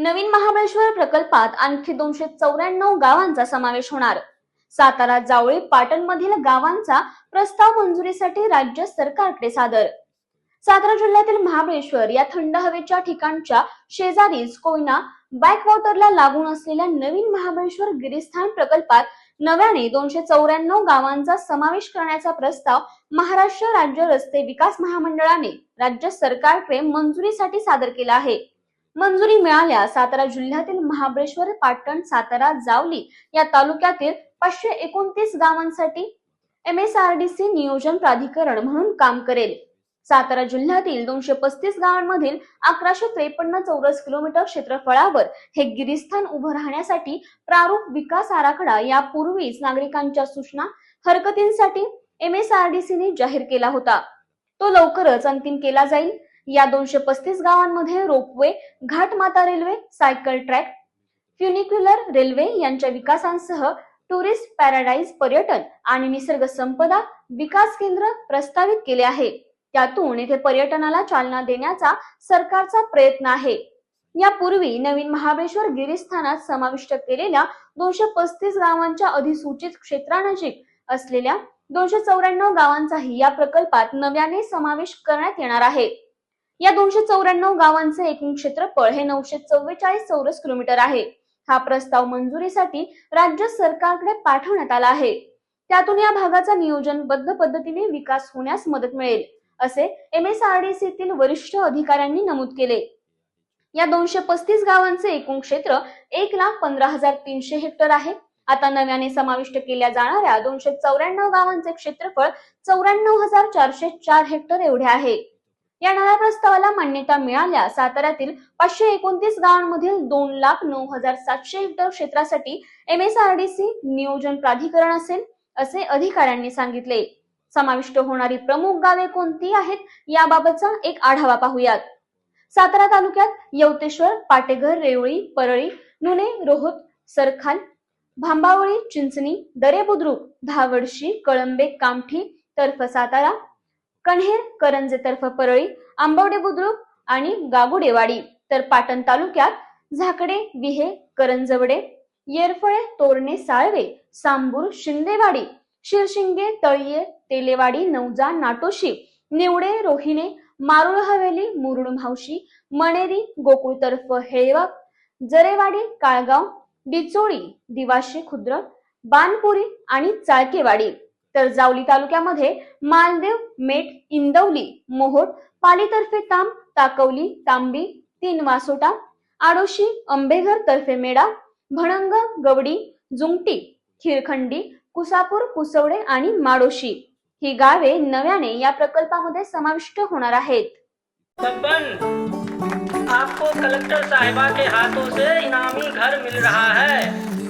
नवीन महाबळेश्वर प्रकल्पात आणखी दोनशे चौऱ्याण्णव गावांचा समावेश होणार. सातारा जावळी पाटण मधील गावांचा प्रस्ताव मंजुरीसाठी राज्य सरकारकडे सादर. सातारा जिल्ह्यातील महाबळेश्वर या थंड हवेच्या ठिकाणच्या शेजारीच कोयना बॅकवॉटरला लागून असलेल्या नवीन महाबळेश्वर गिरिस्थान प्रकल्पात नव्याने दोनशे चौऱ्याण्णव गावांचा समावेश करण्याचा प्रस्ताव महाराष्ट्र राज्य रस्ते विकास महामंडळाने राज्य सरकारकडे मंजुरीसाठी सादर केला आहे. मंजुरी मिळाल्यास सातारा जिल्ह्यातील महाबळेश्वर पाटण सातारा जावली या तालुक्यातील पाचशे एकोणतीस गावांसाठी M S R D C नियोजन प्राधिकरण म्हणून काम करेल. सातारा जिल्ह्यातील दोनशे पस्तीस गावांमधील अकराशे त्रेपन्न चौरस किलोमीटर क्षेत्रफळावर हे गिरिस्थान उभं राहण्यासाठी प्रारूप विकास आराखडा यापूर्वीच नागरिकांच्या सूचना हरकतींसाठी एम एस आर डी सीने जाहीर केला होता. तो लवकरच अंतिम केला जाईल. या दोनशे पस्तीस गावांमध्ये ropeway घाटमाता railway cycle track funicular railway यांच्या विकासांसह टुरिस्ट पॅराडाईज पर्यटन आणि निसर्ग संपदा विकास केंद्र प्रस्तावित केले आहे. त्यातून येथे पर्यटनाला चालना देण्याचा सरकारचा प्रयत्न आहे. यापूर्वी नवीन महाबळेश्वर गिरीस्थानात समाविष्ट केलेल्या दोनशे पस्तीस गावांच्या अधिसूचित क्षेत्रानजीक असलेल्या दोनशे चौऱ्याण्णव गावांचाही या प्रकल्पात नव्याने समावेश करण्यात येणार आहे. या दोनशे चौऱ्याण्णव गावांचे एकूण क्षेत्रफळ हे नऊशे चव्वेचाळीस चौरस किलोमीटर आहे. हा प्रस्ताव मंजुरीसाठी राज्य सरकारकडे पाठवण्यात आला आहे. त्यातून या भागाचा नियोजनबद्ध पद्धतीने विकास होण्यास मदत मिळेल असे एम एस आर डी सीतील वरिष्ठ अधिकाऱ्यांनी नमूद केले. या दोनशे पस्तीस गावांचे एकूण क्षेत्र एक लाख पंधरा हजार तीनशे हेक्टर आहे. आता नव्याने समाविष्ट केल्या जाणाऱ्या दोनशे चौऱ्याण्णव गावांचे क्षेत्रफळ चौऱ्याण्णव हजार चारशे चार हेक्टर एवढे आहे. या नव्या प्रस्तावाला मान्यता मिळाल्या साताऱ्यातील पाचशे एकोणतीस गावांमधील दोन लाख नऊ हजार सातशे हेक्टर क्षेत्रासाठी M S R D C नियोजन प्राधिकरण असेल असे अधिकाऱ्यांनी सांगितले. समाविष्ट होणारी प्रमुख गावे कोणती आहेत याबाबतचा एक आढावा पाहूयात. सातारा तालुक्यात यवतेश्वर पाटेघर रेवळी परळी नुणे रोहत सरखाल भांबावळी चिंचणी दरे बुद्रुक धावडशी कळंबे कामठी तर्फ सातारा कण्हेर करंजे तर्फ परळी आंबवडे बुद्रुक आणि गागुडेवाडी. तर पाटण तालुक्यात झाकडे विहे करंजवडे येरफळे तोरणे साळवे सांबूर शिंदेवाडी शिरशिंगे तळीये तेलेवाडी नौजा नाटोशी निवडे रोहिणे मारुळ हवेली मुरुड मावशी मणेरी गोकुळ तर्फ जरेवाडी काळगाव डिचोळी दिवाशी खुद्र बानपुरी आणि चाळकेवाडी. तर जावली तालुक्यामध्ये मालदेव मेट इंदवली मोहोट पालीतर्फे ताम ताकवली तांबी तीन वासोटा आडोशी अंबेघर तर्फे मेडा भणंग गवडी जुंगटी खिरखंडी कुसापूर कुसवडे आणि माडोशी ही गावे नव्याने या प्रकल्पामध्ये समाविष्ट होणार आहेत. आपको कलेक्टर साहिबा के हाथों से इनामी घर मिल रहा है।